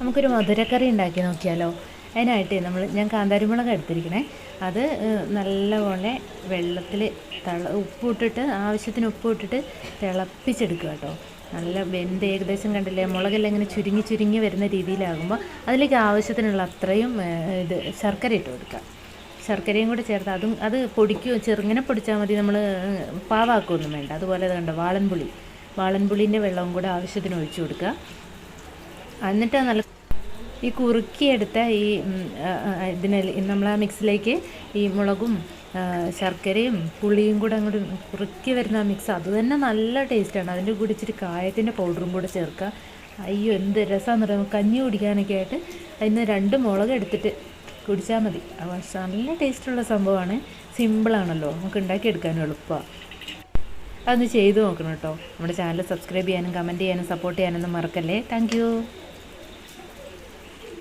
നമുക്കൊരു മധുരക്കറി ഉണ്ടാക്കി നോക്കിയാലോ? അതിനായിട്ട് നമ്മൾ ഞാൻ കാന്താരിമുളക് എടുത്തിരിക്കണേ. അത് നല്ലപോലെ വെള്ളത്തിൽ തിള ഉപ്പിട്ടിട്ട് ആവശ്യത്തിന് ഉപ്പിട്ടിട്ട് തിളപ്പിച്ചെടുക്കുക കേട്ടോ. നല്ല വെന്ത് ഏകദേശം കണ്ടില്ലേ? മുളകെല്ലാം ഇങ്ങനെ ചുരുങ്ങി ചുരുങ്ങി വരുന്ന രീതിയിലാകുമ്പോൾ അതിലേക്ക് ആവശ്യത്തിനുള്ള അത്രയും ഇത് ശർക്കര ഇട്ട് കൊടുക്കുക. ശർക്കരയും കൂടെ ചേർത്ത് അതും അത് പൊടിക്കുക ചെറുങ്ങനെ പൊടിച്ചാൽ മതി നമ്മൾ പാവാക്കുകയൊന്നും വേണ്ട. അതുപോലെ അത് കണ്ടോ വാളൻപുളി. വാളൻപുളീന്റെ വെള്ളവും കൂടെ ആവശ്യത്തിന് ഒഴിച്ചു കൊടുക്കുക. എന്നിട്ട് നല്ല ഈ കുറുക്കിയെടുത്ത ഈ ഇതിനെ നമ്മൾ ആ മിക്സിലേക്ക് ഈ മുളകും ശർക്കരയും പുളിയും കൂടെ അങ്ങോട്ട് കുറുക്കി വരുന്ന ആ മിക്സ് അത് തന്നെ നല്ല ടേസ്റ്റാണ്. അതിന്റെ കൂടി ഇച്ചിരി കായത്തിന്റെ പൗഡറും കൂടെ ചേർക്കുക അയ്യോ എന്ത് രസമാണെന്ന് പറയുമ്പോൾ കഞ്ഞി കുടിക്കാനൊക്കെ ആയിട്ട് അതിന് രണ്ട് മുളക് എടുത്തിട്ട് കുടിച്ചാൽ മതി. നല്ല ടേസ്റ്റുള്ള സംഭവമാണ്. സിമ്പിളാണല്ലോ നമുക്ക് ഉണ്ടാക്കിയെടുക്കാനും എളുപ്പമാണ് അതൊന്ന് ചെയ്തു നോക്കണം കേട്ടോ. നമ്മുടെ ചാനൽ സബ്സ്ക്രൈബ് ചെയ്യാനും കമന്റ് ചെയ്യാനും സപ്പോർട്ട് ചെയ്യാനൊന്നും മറക്കല്ലേ. താങ്ക്